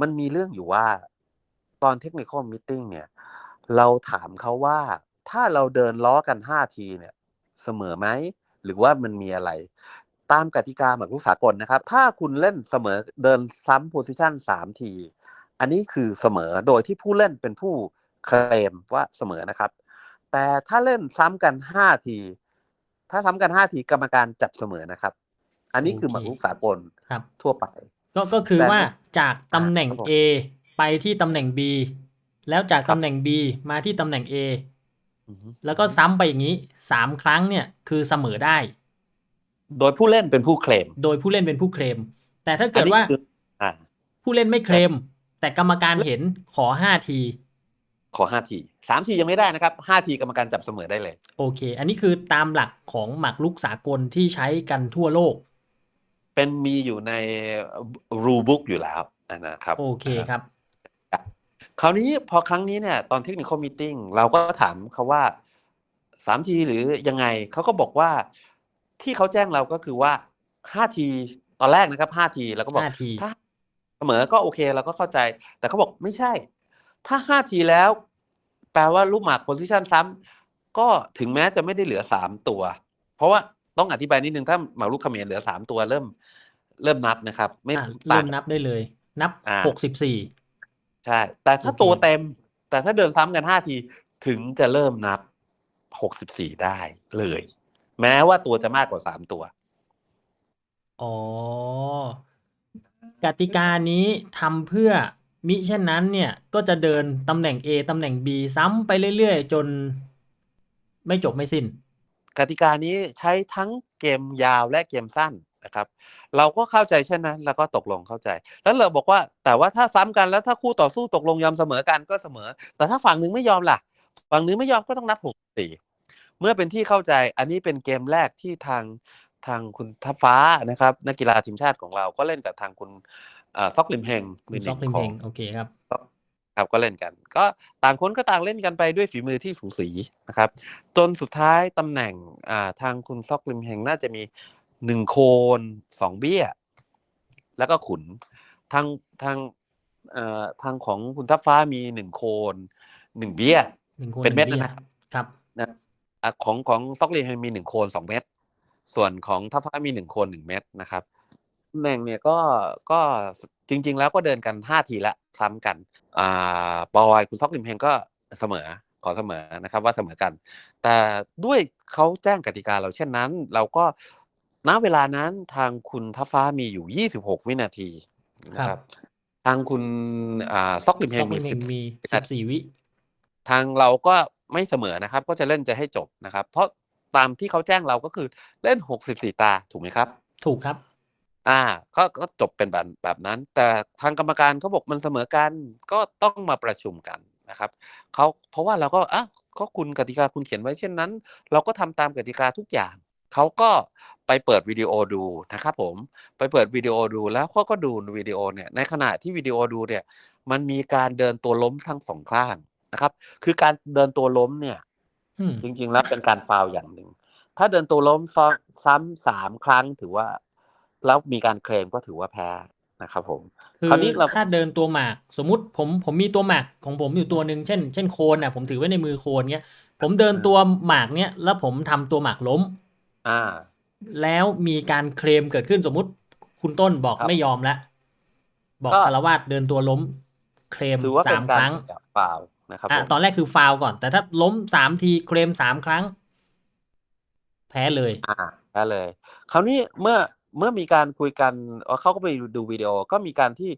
มันมีเรื่องอยู่ว่า ตอนเทคนิคอลมิ e เนี่ย เราถามเขาว่าถ้าเราเดินล้อกันห้าทีเนี่ยเสมอไหม หรือว่ามันมีอะไร ตามกติกาหมากรุกสากลนะครับ ถ้าคุณเล่นเสมอเดินซ้ำโพซิชันสามที อันนี้คือเสมอโดยที่ผู้เล่นเป็นผู้เคลมว่าเสมอนะครับ แต่ถ้าเล่นซ้ำกันห้าที ถ้าซ้ำกันห้าทีกรรมการจับเสมอนะครับ อันนี้คือหมากรุกสากลครับทั่วไป ก็ก็คือแต่ว่าจากตำแหน่งครับผม A ไปที่ตำแหน่ง B แล้วจากตำแหน่ง B มาที่ตำแหน่ง A อือฮึแล้วก็ซ้ำไปอย่างนี้สามครั้งเนี่ยคือเสมอได้ โดยผู้เล่นเป็นผู้เคลม โดยผู้เล่นเป็นผู้เคลม แต่ถ้าอัเกินดนี้ว่าคืออ่าผู้เล่นไม่เคลม แต่กรรมการเห็นขอห้าที ขอห้าทีสามทียังไม่ได้นะครับห้าทีกรรมการจับเสมอได้เลย โอเค อันนี้คือตามหลักของหมากรุกสากลที่ใช้กันทั่วโลก เป็นมีอยู่ในรูบุ๊กอยู่แล้วนะครับ โอเคครับ คราวนี้พอครั้งนี้เนี่ยตอนเทคนิคอลมีติ้งเราก็ถามเขาว่าสามทีหรือยังไงเขาก็บอกว่าที่เขาแจ้งเราก็คือว่าห้าทีตอนแรกนะครับห้าทีแล้วก็บอกห้าทีถ้าเสมอก็โอเคเราก็เข้าใจ แต่เขาบอกไม่ใช่ ถ้าห้าทีแล้ว แปลว่าลูกหมากโพซิชันซ้ำก็ถึงแม้จะไม่ได้เหลือสามตัว เพราะว่า ต้องอธิบายนิดนึงถ้าหมากรุกเขมรเหลือสามตัวเริ่ม เริ่มนับนะครับ ไม่อะต่าเริ่งมนับได้เลย นับอ่าหกสิบสี่ใช่ แต่ถ้าโอเคตัวเต็ม แต่ถ้าเดินซ้ำกันห้าทีถึงจะเริ่มนับหกสิบสี่ได้เลย แม้ว่าตัวจะมากกว่าสามตัว อ๋อกติกานี้ทำเพื่อมิเช่นนั้นเนี่ยก็จะเดินตำแหน่ง A ตำแหน่ง B ซ้ำไปเรื่อยๆ จนไม่จบไม่สิ้น กติกานี้ใช้ทั้งเกมยาวและเกมสั้นนะครับ เราก็เข้าใจเช่นนั้น แล้วก็ตกลงเข้าใจ แล้วเราบอกว่าแต่ว่าถ้าซ้ำกันแล้วถ้าคู่ต่อสู้ตกลงยอมเสมอกันก็เสมอ แต่ถ้าฝั่งหนึ่งไม่ยอมล่ะ ฝั่งหนึ่งไม่ยอมก็ต้องนับหกสี่เมื่อเป็นที่เข้าใจอันนี้เป็นเกมแรกที่ทางทางคุณทัพฟ้านะครับนักกีฬาทีมชาติของเราก็เล่นกับทางคุณอ่อซอกลิมเฮงคุณซอกลิมขเพองงโอเคครับ ครับก็เล่นกัน ก็ต่างคนก็ต่างเล่นกันไปด้วยฝีมือที่สูสีนะครับ จนสุดท้ายตำแหน่งอ่าทางคุณซอกลิมเฮงน่าจะมีหนึ่งโคนสองเบี้ย แล้วก็ขุนทางทางเอ่อทางของคุณทัพฟ้ามีหนึ่งโคนหนึ่งเบี้ยหนึ่งคนเป็นเม็ดหงบี้ยนะครับครับนะอะของของซอกลิมเฮงมีหนึ่งโคนสองเม็ดส่วนของทัพฟ้ามีหนึ่งโคนหนึ่งเม็ดนะครับ ตำแหน่งเนี่ยก็ก็จริง ๆ แล้วก็เดินกันห้าทีละซ้ำกันอ่าบอยคุณซอกลิมเฮงก็เสมอขอเสมอนะครับว่าเสมอกัน แต่ด้วยเขาแจ้งกติกาเราเช่นนั้น เราก็ณเวลานั้นทางคุณทัพฟ้ามีอยู่ 26 วินาทีนะคครัรับบทางคุณอ่าซอกลิมเฮซองกมีลิมเพง10มีวิสินาบทีสี่วิ ทางเราก็ไม่เสมอนะครับ ก็จะเล่นจะให้จบนะครับ เพราะตามที่เขาแจ้งเราก็คือเล่น 64 ตาถูกไหมครับ ถูกครับ อ่า ก็ก็จบเป็นแบบแบบนั้น แต่ทางกรรมการเขาบอกมันเสมอกัน ก็ต้องมาประชุมกันนะครับเขาเพราะว่าเราก็อะก็คุณกติกาคุณเขียนไว้เช่นนั้น เราก็ทำตามกติกาทุกอย่างเขาก็ไปเปิดวิดีโอดูนะครับผมไปเปิดวิดีโอดูแล้วเขาก็ดูวิดีโอเนี่ยในขณะที่วิดีโอดูเนี่ยมันมีการเดินตัวล้มทั้งสองข้างนะครับ คือการเดินตัวล้มเนี่ยอืมจริง ๆ แล้วเป็นการฟาวล์อย่างหนึ่งถ้าเดินตัวล้มซ้อนซ้ำสามครั้งถือว่า แล้วมีการเคลมก็ถือว่าแพ้นะครับผมคือคราวนี้เราถ้าเดินตัวหมาก สมมุติผมผมมีตัวหมากของผมอยู่ตัวหนึ่งเช่น เช่นโคนอะผมถือไว้ในมือโคนเงี้ย ผมเดินตัวหมากเนี้ยแล้วผมทำตัวหมากล้ม อ่า แล้วมีการเคลมเกิดขึ้นสมมุติคุณต้นบอกครับไม่ยอมแล้วบอกก็คารวาสเดินตัวล้ม เคลมถือว่าเป็สานมกาครรั้งจับฟาวล์นะครับอะผมตอนแรกคือฟาวล์ก่อน แต่ถ้าล้มสามทีเคลมสามครั้ง แพ้เลย อ่าแพ้เลย คราวนี้เมื่อ เมื่อมีการคุยกันเอ่อเขาก็ไปดูวิดีโอก็มีการที่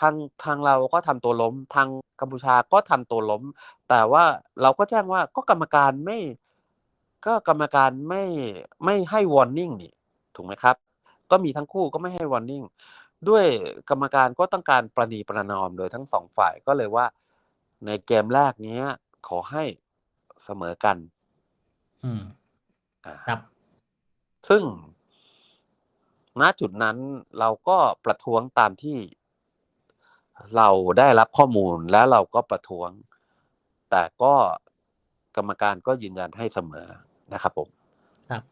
ทางทางเราก็ทำตัวล้ม ทางกัมพูชาก็ทำตัวล้ม แต่ว่าเราก็แจ้งว่าก็กรรมการไม่ ก็กรรมการไม่ไม่ให้วอร์นิ่งนี่ถูกไหมครับ ก็มีทั้งคู่ก็ไม่ให้วอร์นิ่งด้วยกรรมการก็ต้องการประนีประนอมโดยทั้งสองฝ่ายก็เลยว่า ในเกมแรกเนี้ยขอให้เสมอกัน อืมอ่าครับ ซึ่ง ณจุดนั้นเราก็ประท้วงตามที่เราได้รับข้อมูลแล้วเราก็ประท้วง แต่ก็กรรมการก็ยืนยันให้เสมอนะครับผมครับ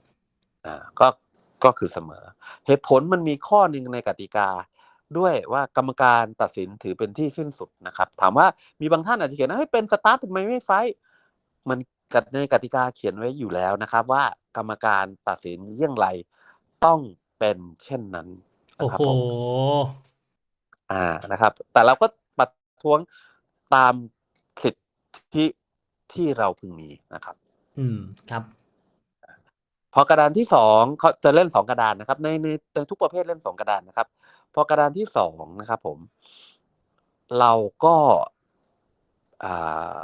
อ่าก็ก็คือเสมอ เหตุผลมันมีข้อหนึ่งในกติกา ด้วยว่ากรรมการตัดสินถือเป็นที่สิ้นสุดนะครับ ถามว่ามีบางท่านอาจจะเขียนว่าให้ยเป็นสตาร์ททำไมไม่ไฟท์มันกัดในกติกาเขียนไว้อยู่แล้วนะครับ ว่ากรรมการตัดสินเยี่ยงไรต้อง เป็นเช่นนั้นโอ้นะครับโหผมอ่านะครับ แต่เราก็ประท้วงตามสิทธิที่เราพึงมีนะครับ อืมครับ พอกระดานที่สองเขาจะเล่นสองกระดานนะครับ ในในในทุกประเภทเล่นสองกระดานนะครับ พอกระดานที่สองนะครับผม เราก็อ่า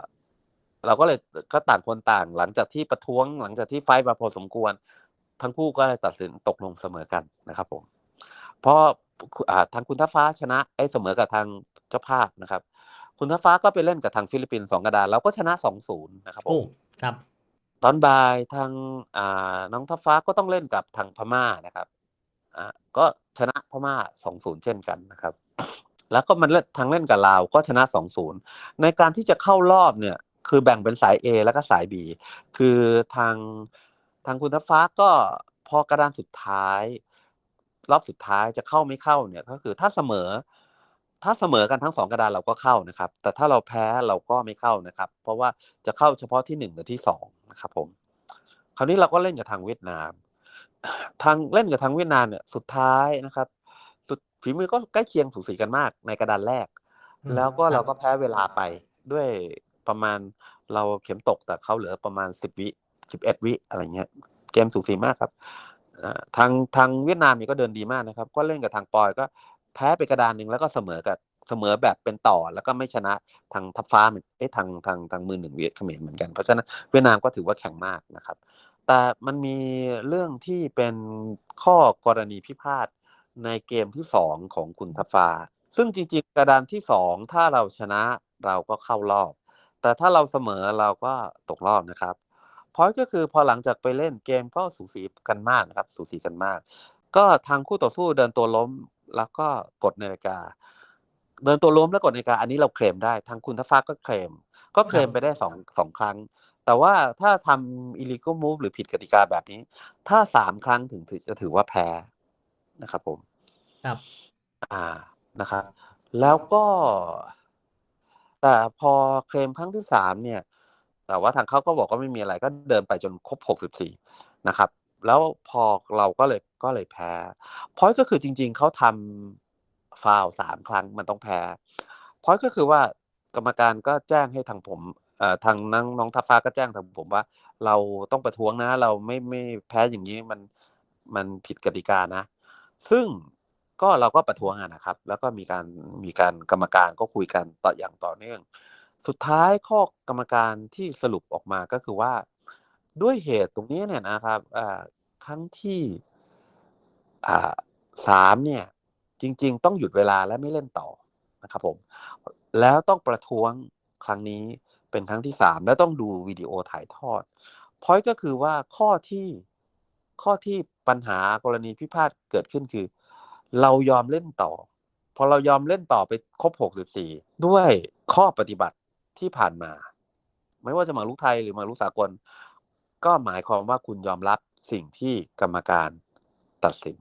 เราก็เลยก็ต่างคนต่างหลังจากที่ประท้วงหลังจากที่ไฟท์มาพอสมควร ทั้งคู่ก็เลยตัดสินตกลงเสมอกันนะครับผมเพราะอ่าทางคุณทัพฟ้าชนะไอ้เสมอกับทางเจ้าภาพนะครับ คุณทัพฟ้าก็ไปเล่นกับทางฟิลิปปินส์สองกระดานแล้วก็ชนะสองศูนย์นะครับผโอ้มครับ ตอนบ่ายทางอ่าน้องทัพฟ้าก็ต้องเล่นกับทางพม่านะครับอ่าก็ชนะพม่าสองศูนย์เช่นกันนะครับ แล้วก็มันเล่นทางเล่นกับลาวก็ชนะสองศูนย์ในการที่จะเข้ารอบเนี่ย คือแบ่งเป็นสาย A แล้วก็สาย B คือทาง ทางคุณทัพฟ้าก็พอกระดานสุดท้าย รอบสุดท้ายจะเข้าไม่เข้าเนี่ยก็คือถ้าเสมอ ถ้าเสมอกันทั้งสองกระดานเราก็เข้านะครับ แต่ถ้าเราแพ้เราก็ไม่เข้านะครับ เพราะว่าจะเข้าเฉพาะที่หนึ่งกับที่สองนะครับ ผม คราวนี้เราก็เล่นกับทางเวียดนาม ทางเล่นกับทางเวียดนามเนี่ยสุดท้ายนะครับ สุดฝีมือก็ใกล้เคียงสูสีกันมาก ในกระดานแรกอืมแล้วก็ครับเราก็แพ้เวลาไปด้วยประมาณเราเข็มตกแต่เขาเหลือประมาณสิบวิ สิบเอ็ดวิอะไรเงี้ยเกมสูสีมากครับทางทางเวียดนามนี่ก็เดินดีมากนะครับ ก็เล่นกับทางปอยก็แพ้ไปกระดานหนึ่งแล้วก็เสมอกับเสมอแบบเป็นต่อแล้วก็ไม่ชนะทางทัพฟ้าเหมือนเอ๊ะทางทางทางมือหนึ่งเวียดเขมรเหมือนกันเพราะฉะนั้นเวียดนามก็ถือว่าแข็งมากนะครับ แต่มันมีเรื่องที่เป็นข้อกรณีพิพาทในเกมที่สองของคุณทัพฟ้า ซึ่งจริงๆกระดานที่สองถ้าเราชนะเราก็เข้ารอบ แต่ถ้าเราเสมอเราก็ตกรอบนะครับ พราะก็คือพอหลังจากไปเล่นเกมก็สูสีกันมากนะครับสูสีกันมาก ก็ทางคู่ต่อสู้เดินตัวล้มแล้วก็กดนาฬิกา เดินตัวล้มแล้วกดนาฬิกา อันนี้เราเคลมได้ทางคุณทัพฟ้าก็เคลม ก็เคลมไปได้สองสองครั้ง แต่ว่าถ้าทำ illegal move หรือผิดกติกาแบบนี้ ถ้าสามครั้งถึงถือจะถือว่าแพ้นะครับผมครับอ่านะครับ แล้วก็ แต่พอเคลมครั้งที่สามเนี่ย แต่ว่าทางเขาก็บอกว่าไม่มีอะไรก็เดินไปจนครบหกสิบสี่นะครับ แล้วพอเราก็เลยก็เลยแพ้พอยก็คือจริง ๆเขาทำฟาวสามครั้งมันต้องแพ้พอยก็คือว่ากรรมการก็แจ้งให้ทางผมเอ่อทางน้องน้องทัพฟ้าก็แจ้งทางผมว่า เราต้องประท้วงนะ เราไม่ไม่แพ้อย่างนี้มันมันผิดกติกานะ ซึ่งก็เราก็ประท้วงอะนะครับ แล้วก็มีการมีการกรรมการก็คุยกันต่ออย่างต่อเนื่อง สุดท้ายข้อกรรมการที่สรุปออกมาก็คือว่า ด้วยเหตุตรงนี้เนี่ยนะครับครั้งที่สามเนี่ย จริง ๆ ต้องหยุดเวลาและไม่เล่นต่อนะครับผม แล้วต้องประท้วงครั้งนี้เป็นครั้งที่สามแล้วต้องดูวิดีโอถ่ายทอดพอยก็คือว่าข้อที่ข้อที่ปัญหากรณีพิพาทเกิดขึ้นคือ เรายอมเล่นต่อ พอเรายอมเล่นต่อไปครบหกสิบสี่ด้วยข้อปฏิบัติ ที่ผ่านมา ไม่ว่าจะหมากรุกไทยหรือหมากรุกสากล ก็หมายความว่าคุณยอมรับสิ่งที่กรรมการตัดสิน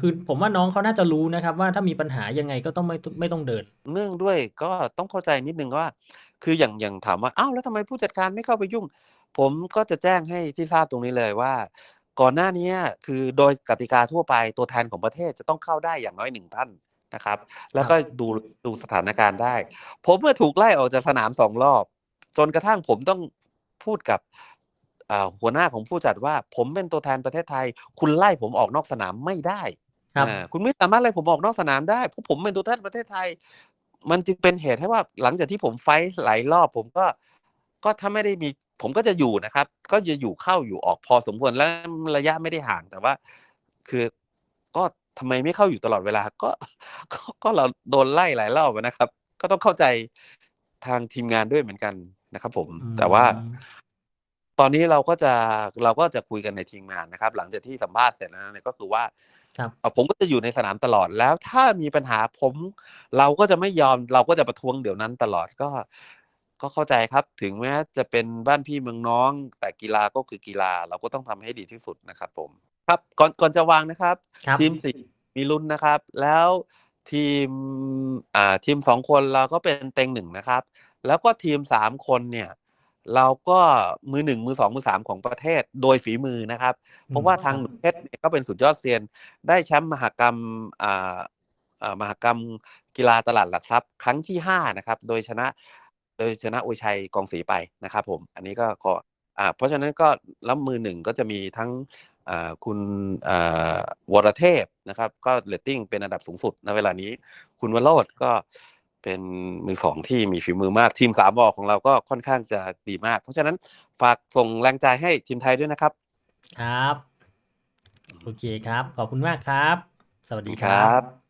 คือผมว่าน้องเขาน่าจะรู้นะครับ ว่าถ้ามีปัญหายังไงก็ต้องไม่ไม่ต้องเดิน เนื่องด้วยก็ต้องเข้าใจนิดนึงว่า คืออย่างอย่างถามว่าอ้าวแล้วทำไมผู้จัดการไม่เข้าไปยุ่ง ผมก็จะแจ้งให้ที่ทราบตรงนี้เลยว่า ก่อนหน้านี้คือโดยกติกาทั่วไปตัวแทนของประเทศจะต้องเข้าได้อย่างน้อยหนึ่งท่าน นะครับ แล้วก็ดูดูสถานการณ์ได้ ผมเมื่อถูกไล่ออกจากสนามสองรอบ จนกระทั่งผมต้องพูดกับอ่าหัวหน้าของผู้จัดว่า ผมเป็นตัวแทนประเทศไทย คุณไล่ผมออกนอกสนามไม่ได้ครับอ่าคุณไม่สามารถไล่ผมออกนอกสนามได้เพราะผมเป็นตัวแทนประเทศไทย มันจึงเป็นเหตุให้ว่าหลังจากที่ผมไฟท์หลายรอบ ผมก็ก็ถ้าไม่ได้มีผมก็จะอยู่นะครับ ก็จะอยู่เข้าอยู่ออกพอสมควรและระยะไม่ได้ห่างแต่ว่า คือก็ ทำไมไม่เข้าอยู่ตลอดเวลาก็ก็ก็เราโดนไล่หลายรอบนะครับ ก็ต้องเข้าใจทางทีมงานด้วยเหมือนกันนะครับผม แต่ว่าอืมตอนนี้เราก็จะเราก็จะคุยกันในทีมงานนะครับ หลังจากที่สัมภาษณ์เสร็จแล้วเนี่ยก็คือว่าครับเอ่อผมก็จะอยู่ในสนามตลอดแล้ว ถ้ามีปัญหาผม เราก็จะไม่ยอม เราก็จะประท้วงเดี๋ยวนั้นตลอดก็ ก็เข้าใจครับ ถึงแม้จะเป็นบ้านพี่เมืองน้อง แต่กีฬาก็คือกีฬา เราก็ต้องทำให้ดีที่สุดนะครับ ผม ครับก่อนก่อนจะวางนะครับ ครับ ทีมสี่มีลุ้นนะครับ แล้วทีมอ่าทีมสองคนเราก็เป็นเต็งหนึ่งนะครับ แล้วก็ทีมสามคนเนี่ย เราก็มือหนึ่งมือสองมือสามของประเทศโดยฝีมือนะครับ เพราะว่าทางหนุ่มเพชรเนี่ยก็เป็นสุดยอดเซียน ได้แชมป์มหกรรมอ่าอ่ามหกรรมกีฬาตลาดหลักทรัพย์ครั้งที่ห้านะครับ โดยชนะ โดยชนะอุยชัยกองศรีไปนะครับ ผม อันนี้ก็ก็อ่าเพราะฉะนั้นก็แล้วมือหนึ่งก็จะมีทั้งอ่า คุณอ่าวรเทพนะครับ ก็เรตติ้งเป็นอันดับสูงสุดในเวลานี้ คุณวโรดก็เป็นมือสองที่มีฝีมือมากทีมสามบอของเราก็ค่อนข้างจะดีมาก เพราะฉะนั้นฝากส่งแรงใจให้ทีมไทยด้วยนะครับ ครับ โอเคครับ ขอบคุณมากครับ สวัสดีคครัรับบ